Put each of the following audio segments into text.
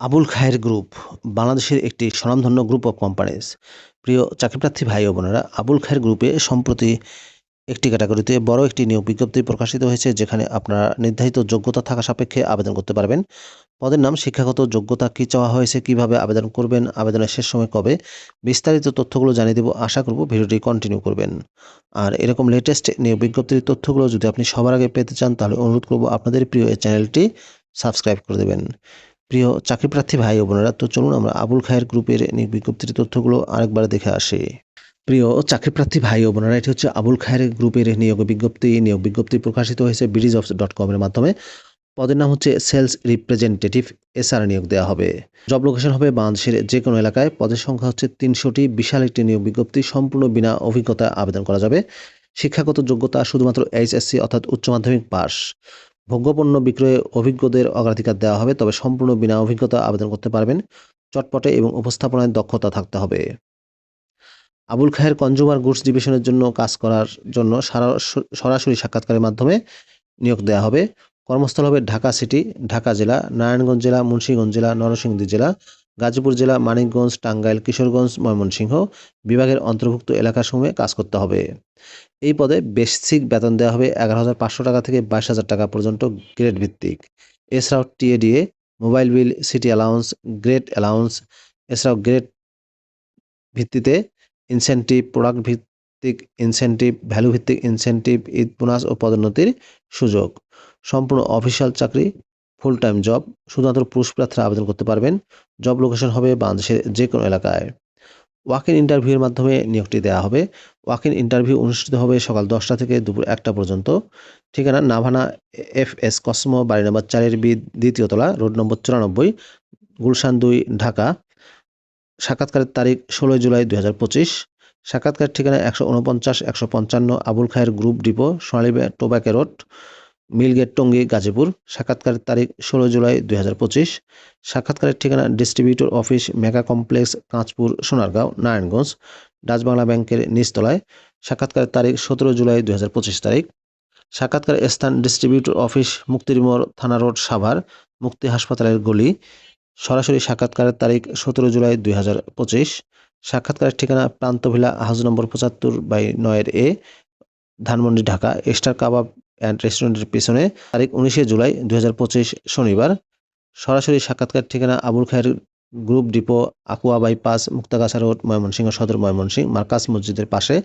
আবুল খায়ের group বাংলাদেশের একটি স্বনামধন্য গ্রুপ অফ কোম্পানিজ প্রিয় চাকরিপ্রার্থী ভাই ও বোনেরা, আবুল খায়ের গ্রুপে সম্প্রতি একটি ক্যাটাগরিতে বড় একটি নিয়োগ বিজ্ঞপ্তি প্রকাশিত হয়েছে, যেখানে আপনারা নির্ধারিত যোগ্যতা থাকা সাপেক্ষে আবেদন করতে পারবেন। পদের নাম, শিক্ষাগত যোগ্যতা কী চাওয়া হয়েছে, কীভাবে আবেদন করবেন, আবেদনের শেষ সময় কবে, বিস্তারিত তথ্যগুলো জানিয়ে দেবো। আশা করব ভিডিওটি কন্টিনিউ করবেন। আর এরকম লেটেস্ট নিয়োগ বিজ্ঞপ্তির তথ্যগুলো যদি আপনি সবার আগে পেতে চান, তাহলে অনুরোধ করব আপনাদের প্রিয় এই চ্যানেলটি সাবস্ক্রাইব করে দেবেন। প্রিয় চাকরিপ্রার্থী ভাই ও বোনেরা, তো চলুন আমরা আবুল খায়ের গ্রুপের বিজ্ঞপ্তির তথ্যগুলো আরেকবার দেখে আসি। প্রিয় চাকরিপ্রার্থী ভাই ও বোনেরা, এটি হচ্ছে আবুল খায়ের গ্রুপের নিয়োগ বিজ্ঞপ্তি। নিয়োগ বিজ্ঞপ্তি প্রকাশিত হয়েছে বিডিজ অফ ডট কমের মাধ্যমে। পদের নাম হচ্ছে সেলস রিপ্রেজেন্টেটিভ, এসআর নিয়োগ দেওয়া হবে। জব লোকেশন হবে বাংলাদেশের যে কোনো এলাকায়। পদের সংখ্যা হচ্ছে তিনশোটি। বিশাল একটি নিয়োগ বিজ্ঞপ্তি সম্পূর্ণ বিনা অভিজ্ঞতা আবেদন করা যাবে। শিক্ষাগত যোগ্যতা শুধুমাত্র এইচএসসি অর্থাৎ উচ্চ মাধ্যমিক পাস ভোগ্যপণ্য বিক্রয়ে অভিজ্ঞদের অগ্রাধিকার দেওয়া হবে, তবে সম্পূর্ণ বিনা অভিজ্ঞতা আবেদন করতে পারবেন। চটপটে এবং উপস্থাপনায় দক্ষতা থাকতে হবে। আবুল খায়ের কনজুমার গুডস ডিভিশনের জন্য কাজ করার জন্য সারা- সরাসরি সাক্ষাৎকারের মাধ্যমে নিয়োগ দেওয়া হবে। কর্মস্থল হবে ঢাকা সিটি, ঢাকা জেলা, নারায়ণগঞ্জ জেলা, মুন্সিগঞ্জ জেলা, নরসিংদী জেলা। গাজীপুর জেলা মানিকগঞ্জ, টাঙ্গাইল, কিশোরগঞ্জ, ময়মনসিংহ বিভাগের অন্তর্ভুক্ত এলাকাসমূহে কাজ করতে হবে। এই পদে বেসিক বেতন দেওয়া হবে এগারো হাজার পাঁচশো টাকা থেকে বাইশ হাজার টাকা পর্যন্ত গ্রেড ভিত্তিক। এছাড়াও TA DA, mobile bill, city allowance, grade allowance, এছাড়াও গ্রেড ভিত্তিতে ইনসেন্টিভ, প্রোডাক্ট ভিত্তিক ইনসেন্টিভ, ভ্যালু ভিত্তিক ইনসেন্টিভ, ঈদ, বোনাস ও পদোন্নতির সুযোগ। সম্পূর্ণ অফিসিয়াল চাকরি ফুল টাইম জব শুধুমাত্র পুরুষ প্রার্থীরা আবেদন করতে পারবেন। জব লোকেশন হবে বাংলাদেশের যে কোনো এলাকায়। ওয়াক ইন ইন্টারভিউয়ের মাধ্যমে নিয়োগটি দেওয়া হবে। ওয়াক ইন ইন্টারভিউ অনুষ্ঠিত হবে সকাল দশটা থেকে দুপুর একটা পর্যন্ত। ঠিকানা নাভানা এফ এস কসমো, বাড়ি নম্বর চারের বি, দ্বিতীয় তলা, রোড নম্বর চুরানব্বই, গুলশান দুই, ঢাকা। সাক্ষাৎকারের তারিখ ষোলোই জুলাই দুই হাজার পঁচিশ। সাক্ষাৎকার ঠিকানা একশো উনপঞ্চাশ, একশো পঞ্চান্ন, Abul Khayer group depot, Sonali tobacco road. Mill gate Tongi Gazipur, সাক্ষাৎকারের তারিখ ষোলো জুলাই দুই হাজার পঁচিশ, সাক্ষাৎকারের ঠিকানা distributor office, mega complex, Kanchpur, Sonargaon, Narayanganj Dutch Bangla ব্যাংকের নিচতলায়, সাক্ষাৎকারের তারিখ সতেরো জুলাই দুই হাজার পঁচিশ তারিখ, সাক্ষাৎকারের স্থান ডিস্ট্রিবিউটর অফিস, মুক্তিরমোড়, থানা রোড, সাভার, মুক্তি হাসপাতালের গলি, সরাসরি সাক্ষাৎকারের তারিখ সতেরো জুলাই দুই হাজার পঁচিশ, সাক্ষাৎকারের ঠিকানা প্রান্তভিলা হাউস নম্বর পঁচাত্তর বাই নয়ের A, Dhanmondi, Dhaka, star kebab and রেস্টুরেন্টের পিছনে তারিখ উনিশে জুলাই পঁচিশ শনিবার। সরাসরি সাক্ষাৎকার ঠিকানা Abul Khayer group depot, Akua bypass, Muktagacha road, Mymensingh Sadar, Mymensingh Marcus মসজিদের পাশে।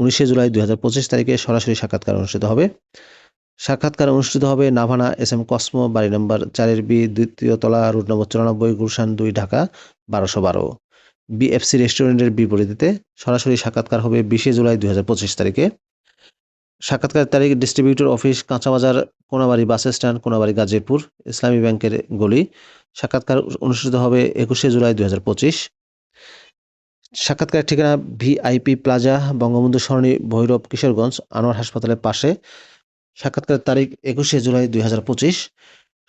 উনিশে জুলাই পঁচিশ তারিখে সরাসরি সাক্ষাৎকার অনুষ্ঠিত হবে। সাক্ষাৎকার অনুষ্ঠিত হবে নাভানা এস এম কসমো, বাড়ি নম্বর চারের বি, দ্বিতীয় তলা রুট নম্বর চুরানব্বই, গুলশান দুই, ঢাকা, বারোশো বারো। বিএফসি রেস্টুরেন্টের বিপরীতে সরাসরি সাক্ষাৎকার হবে বিশে জুলাই পঁচিশ তারিখে। সাক্ষাৎকার তারিখ ডিস্ট্রিবিউটর অফিস কাঁচাবাজার, কোনাবাড়ি বাস স্ট্যান্ড কোনাবাড়ি গাজীপুর, ইসলামী ব্যাংকের গলি। সাক্ষাৎকার অনুষ্ঠিত হবে একুশে জুলাই পঁচিশ। সাক্ষাৎকারের ঠিকানা ভিআইপি প্লাজা, বঙ্গবন্ধু সরণি, ভৈরব, কিশোরগঞ্জ, আনোয়ার হাসপাতালের পাশে। সাক্ষাৎকারের তারিখ একুশে জুলাই দুই হাজার পঁচিশ।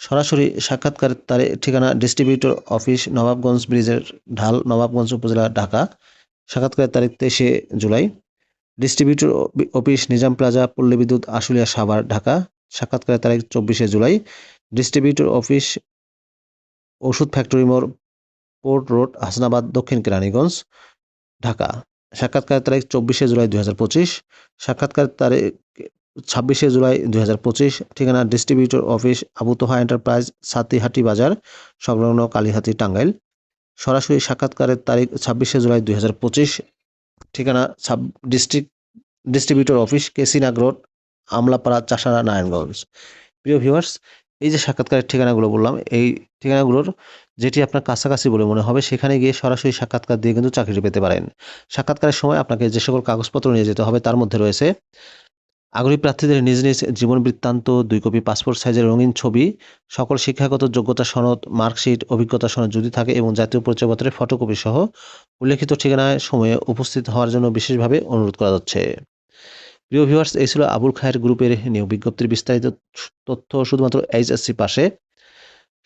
সরাসরি সাক্ষাৎকার তারিখ ঠিকানা ডিস্ট্রিবিউটর অফিস নবাবগঞ্জ ব্রিজের ঢাল, নবাবগঞ্জ উপজেলা, ঢাকা। সাক্ষাৎকারের তারিখ তেইশে July. Distributor office Nizam plaza, Palli Bidyut, Ashulia Savar, Dhaka. সাক্ষাৎকারের তারিখ চব্বিশে জুলাই। ডিস্ট্রিবিউটর অফিস ওষুধ ফ্যাক্টরি মোড়, পোর্ট রোড, হাসনাবাদ, দক্ষিণ কেরানীগঞ্জ, ঢাকা। সাক্ষাৎকারের তারিখ চব্বিশে জুলাই দুই হাজার পঁচিশ। সাক্ষাৎকার তারিখ ছাব্বিশে জুলাই দুই হাজার পঁচিশ। ঠিকানা distributor office, Abu Toha enterprise, Satihati বাজার, সংলগ্ন কালীহাতি টাঙ্গাইল। সরাসরি সাক্ষাৎকারের তারিখ ছাব্বিশে জুলাই দুই হাজার পঁচিশ। ঠিকানা সাব ডিস্ট্রিক্ট ডিস্ট্রিবিউটর অফিস কেসিনাগ রোড, আমলাপাড়া, চাষারা, নারায়ণগঞ্জ। প্রিয় ভিউয়ার্স এই যে সাক্ষাৎকারের ঠিকানাগুলো বললাম, এই ঠিকানাগুলোর যেটি আপনার কাছাকাছি বলে মনে হবে, সেখানে গিয়ে সরাসরি সাক্ষাৎকার দিয়ে কিন্তু চাকরিটি পেতে পারেন। সাক্ষাৎকারের সময় আপনাকে যে সকল কাগজপত্র নিয়ে যেতে হবে, তার মধ্যে রয়েছে আগ্রহী প্রার্থীদের নিজ নিজ জীবন বৃত্তান্ত, দুই কপি পাসপোর্ট সাইজের রঙিন ছবি, সকল শিক্ষাগত যোগ্যতা সনদ, মার্কশিট, অভিজ্ঞতা সনদ যদি থাকে এবং জাতীয় পরিচয়পত্রের ফটোকপি সহ উল্লেখিত ঠিকানায় সময়ে উপস্থিত হওয়ার জন্য বিশেষভাবে অনুরোধ করা যাচ্ছে প্রিয় ভিউয়ার্স এই ছিল আবুল খায়ের গ্রুপের নিয়োগ বিজ্ঞপ্তির বিস্তারিত তথ্য। শুধুমাত্র এইচএসসি পাশে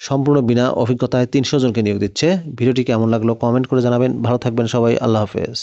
সম্পূর্ণ বিনা অভিজ্ঞতায় তিনশো জনকে নিয়োগ দিচ্ছে। ভিডিওটি কেমন লাগল কমেন্ট করে জানাবেন। ভালো থাকবেন সবাই। আল্লাহ হাফেজ।